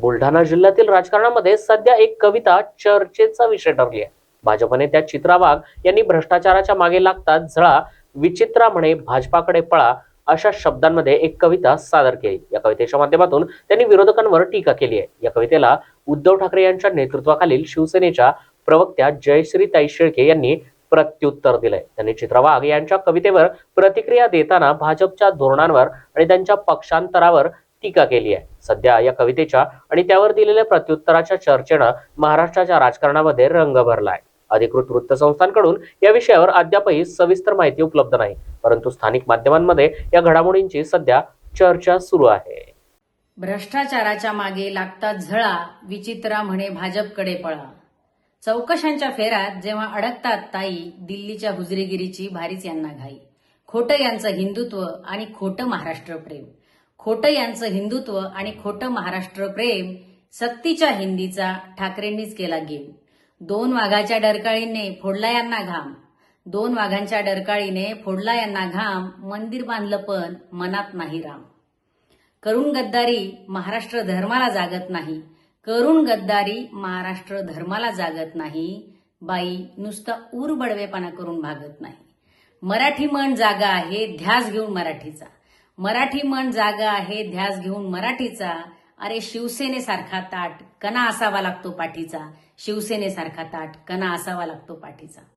बुलढाणा जिल्ह्यातील राजकारणामध्ये सध्या एक कविता चर्चेचा विषय ठरली आहे. भाजपने त्या चित्रा वाघ यांनी भ्रष्टाचाराच्या मागे लागतात झळा विचित्रा म्हणे भाजपाकडे पळा अशा शब्दांमध्ये एक कविता सादर केली. या कवितेच्या माध्यमातून त्यांनी विरोधकांवर टीका केली आहे. या कवितेला उद्धव ठाकरे यांच्या नेतृत्वाखालील शिवसेनेच्या प्रवक्त्या जयश्रीताई शेळके यांनी प्रत्युत्तर दिलंय. त्यांनी चित्रा वाघ यांच्या कवितेवर प्रतिक्रिया देताना भाजपच्या धोरणांवर आणि त्यांच्या पक्षांतरावर टीका केली आहे. सध्या या कवितेच्या आणि त्यावर दिलेल्या प्रत्युत्तराच्या चर्चेनं महाराष्ट्राच्या राजकारणामध्ये रंग भरला आहे अधिकृत वृत्तसंस्थांकडून या विषयावर अद्यापही सविस्तर माहिती उपलब्ध नाही. परंतु स्थानिक माध्यमांमध्ये या घडामोडींची सध्या चर्चा सुरू आहे. भ्रष्टाचाराच्या मागे लागता झळा विचित्रा म्हणे भाजपकडे पळा. चौकशांच्या फेऱ्यात जेव्हा अडकतात ताई दिल्लीच्या हुजरेगिरीची भारीच यांना घाई. खोटं यांचं हिंदुत्व आणि खोटं महाराष्ट्र प्रेम. खोटं यांचं हिंदुत्व आणि खोटं महाराष्ट्र प्रेम सक्तीच्या हिंदीचा ठाकरेंनीच केला गेम. दोन वाघाच्या डरकाळीने फोडला यांना घाम. दोन वाघांच्या डरकाळीने फोडला यांना घाम मंदिर बांधलं पण मनात नाही राम. करुण गद्दारी महाराष्ट्र धर्माला जागत नाही. करुण गद्दारी महाराष्ट्र धर्माला जागत नाही. बाई नुसता ऊर बडवेपणा करून भागत नाही. मराठी मन जागा आहे ध्यास घेऊन मराठीचा. मराठी मन जागा आहे ध्यास घेऊन मराठीचा. अरे शिवसेनेसारखा ताट कणा असावा लागतो पाठीचा. शिवसेनेसारखा ताट कणा असावा लागतो पाठीचा.